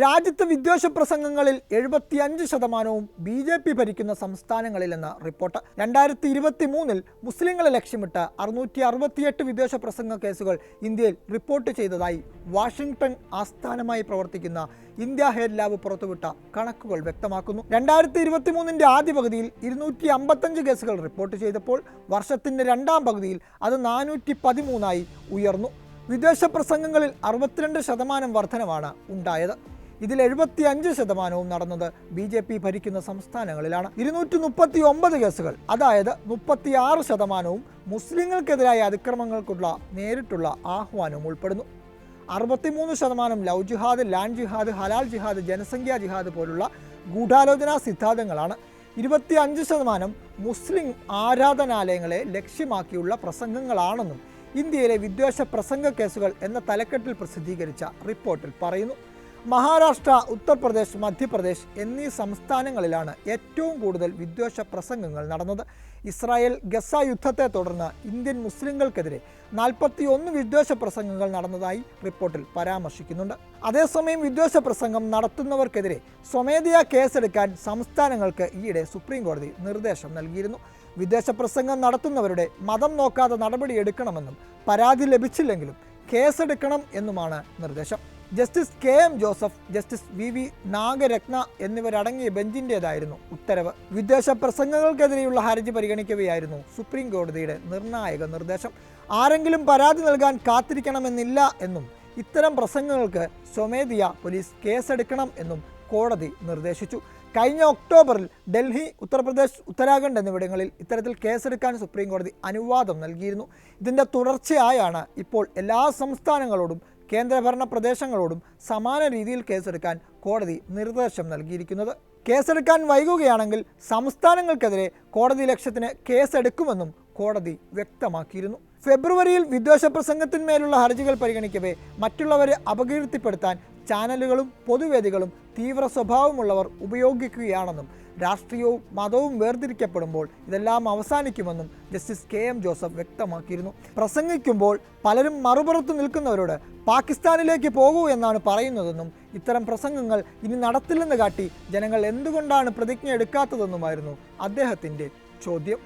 രാജ്യത്ത് വിദ്വേഷ പ്രസംഗങ്ങളിൽ എഴുപത്തിയഞ്ച് ശതമാനവും ബി ജെ പി ഭരിക്കുന്ന സംസ്ഥാനങ്ങളിലെന്ന റിപ്പോർട്ട്. രണ്ടായിരത്തി ഇരുപത്തി മൂന്നിൽ മുസ്ലിങ്ങളെ ലക്ഷ്യമിട്ട് അറുന്നൂറ്റി അറുപത്തിയെട്ട് വിദ്വേഷ പ്രസംഗ കേസുകൾ ഇന്ത്യയിൽ റിപ്പോർട്ട് ചെയ്തതായി വാഷിംഗ്ടൺ ആസ്ഥാനമായി പ്രവർത്തിക്കുന്ന ഇന്ത്യ ഹെഡ് ലാബ് പുറത്തുവിട്ട കണക്കുകൾ വ്യക്തമാക്കുന്നു. രണ്ടായിരത്തി ഇരുപത്തി മൂന്നിന്റെ ആദ്യ പകുതിയിൽ ഇരുന്നൂറ്റി അമ്പത്തഞ്ച് കേസുകൾ റിപ്പോർട്ട് ചെയ്തപ്പോൾ വർഷത്തിന്റെ രണ്ടാം പകുതിയിൽ അത് നാനൂറ്റി പതിമൂന്നായി ഉയർന്നു. വിദേശ പ്രസംഗങ്ങളിൽ അറുപത്തിരണ്ട് ശതമാനം വർധനമാണ് ഉണ്ടായത്. ഇതിൽ എഴുപത്തി അഞ്ച് ശതമാനവും നടന്നത് ബി ജെ പി ഭരിക്കുന്ന സംസ്ഥാനങ്ങളിലാണ്. ഇരുന്നൂറ്റി മുപ്പത്തി ഒമ്പത് കേസുകൾ. അതായത് മുപ്പത്തി ആറ് ശതമാനവും മുസ്ലിങ്ങൾക്കെതിരായ അതിക്രമങ്ങൾക്കുള്ള നേരിട്ടുള്ള ആഹ്വാനവും ഉൾപ്പെടുന്നു. അറുപത്തിമൂന്ന് ശതമാനം ലവ് ജിഹാദ് ലാൻഡ് ജിഹാദ് ഹലാൽ ജിഹാദ് ജനസംഖ്യാ ജിഹാദ് പോലുള്ള ഗൂഢാലോചനാ സിദ്ധാന്തങ്ങളാണ് ഇരുപത്തി അഞ്ച് ശതമാനം മുസ്ലിം ആരാധനാലയങ്ങളെ ലക്ഷ്യമാക്കിയുള്ള പ്രസംഗങ്ങളാണെന്നും ഇന്ത്യയിലെ വിദ്വേഷ പ്രസംഗ കേസുകൾ എന്ന തലക്കെട്ടിൽ പ്രസിദ്ധീകരിച്ച റിപ്പോർട്ടിൽ പറയുന്നു. മഹാരാഷ്ട്ര ഉത്തർപ്രദേശ് മധ്യപ്രദേശ് എന്നീ സംസ്ഥാനങ്ങളിലാണ് ഏറ്റവും കൂടുതൽ വിദ്വേഷ പ്രസംഗങ്ങൾ നടന്നത്. ഇസ്രായേൽ ഗസ യുദ്ധത്തെ തുടർന്ന് ഇന്ത്യൻ മുസ്ലിങ്ങൾക്കെതിരെ നാൽപ്പത്തി ഒന്ന് വിദ്വേഷ പ്രസംഗങ്ങൾ നടന്നതായി റിപ്പോർട്ടിൽ പരാമർശിക്കുന്നുണ്ട്. അതേസമയം വിദ്വേഷ പ്രസംഗം നടത്തുന്നവർക്കെതിരെ സ്വമേധയാ കേസെടുക്കാൻ സംസ്ഥാനങ്ങൾക്ക് ഈയിടെ സുപ്രീം കോടതി നിർദ്ദേശം നൽകിയിരുന്നു. വിദേശ പ്രസംഗം നടത്തുന്നവരുടെ മതം നോക്കാതെ നടപടിയെടുക്കണമെന്നും പരാതി ലഭിച്ചില്ലെങ്കിലും കേസെടുക്കണം എന്നുമാണ് നിർദ്ദേശം. Justice K M Joseph justice V V Nagarathna എന്നിവരടങ്ങിയ ബെഞ്ചിന്റേതായിരുന്നു ഉത്തരവ്. വിദേശ പ്രസംഗങ്ങൾക്കെതിരെയുള്ള ഹർജി പരിഗണിക്കവെയായിരുന്നു സുപ്രീം കോടതിയുടെ നിർണായക നിർദ്ദേശം. ആരെങ്കിലും പരാതി നൽകാൻ കാത്തിരിക്കണമെന്നില്ല എന്നും ഇത്തരം പ്രസംഗങ്ങൾക്ക് സ്വമേധിയ പോലീസ് കേസെടുക്കണം എന്നും കോടതി നിർദ്ദേശിച്ചു. കഴിഞ്ഞ ഒക്ടോബറിൽ ഡൽഹി ഉത്തർപ്രദേശ് ഉത്തരാഖണ്ഡ് എന്നിവിടങ്ങളിൽ ഇത്തരത്തിൽ കേസെടുക്കാൻ സുപ്രീം കോടതി അനുവാദം നൽകിയിരുന്നു. ഇതിന്റെ തുടർച്ചയായാണ് ഇപ്പോൾ എല്ലാ സംസ്ഥാനങ്ങളോടും കേന്ദ്രഭരണ പ്രദേശങ്ങളോടും സമാന രീതിയിൽ കേസെടുക്കാൻ കോടതി നിർദ്ദേശം നൽകിയിരിക്കുന്നത്. കേസെടുക്കാൻ വൈകുകയാണെങ്കിൽ സംസ്ഥാനങ്ങൾക്കെതിരെ കോടതി ലക്ഷ്യത്തിന് കേസെടുക്കുമെന്നും കോടതി വ്യക്തമാക്കിയിരുന്നു. ഫെബ്രുവരിയിൽ വിദ്വേഷ പ്രസംഗത്തിന്മേലുള്ള ഹർജികൾ പരിഗണിക്കവേ മറ്റുള്ളവരെ അപകീർത്തിപ്പെടുത്താൻ ചാനലുകളും പൊതുവേദികളും തീവ്ര സ്വഭാവമുള്ളവർ ഉപയോഗിക്കുകയാണെന്നും രാഷ്ട്രീയവും മതവും വേർതിരിക്കപ്പെടുമ്പോൾ ഇതെല്ലാം അവസാനിക്കുമെന്നും ജസ്റ്റിസ് കെ എം ജോസഫ് വ്യക്തമാക്കിയിരുന്നു. പ്രസംഗിക്കുമ്പോൾ പലരും മറുപുറത്ത് നിൽക്കുന്നവരോട് പാകിസ്ഥാനിലേക്ക് പോകൂ എന്നാണ് പറയുന്നതെന്നും ഇത്തരം പ്രസംഗങ്ങൾ ഇനി നടത്തില്ലെന്ന് കാട്ടി ജനങ്ങൾ എന്തുകൊണ്ടാണ് പ്രതിജ്ഞ എടുക്കാത്തതെന്നുമായിരുന്നു അദ്ദേഹത്തിന്റെ ചോദ്യം.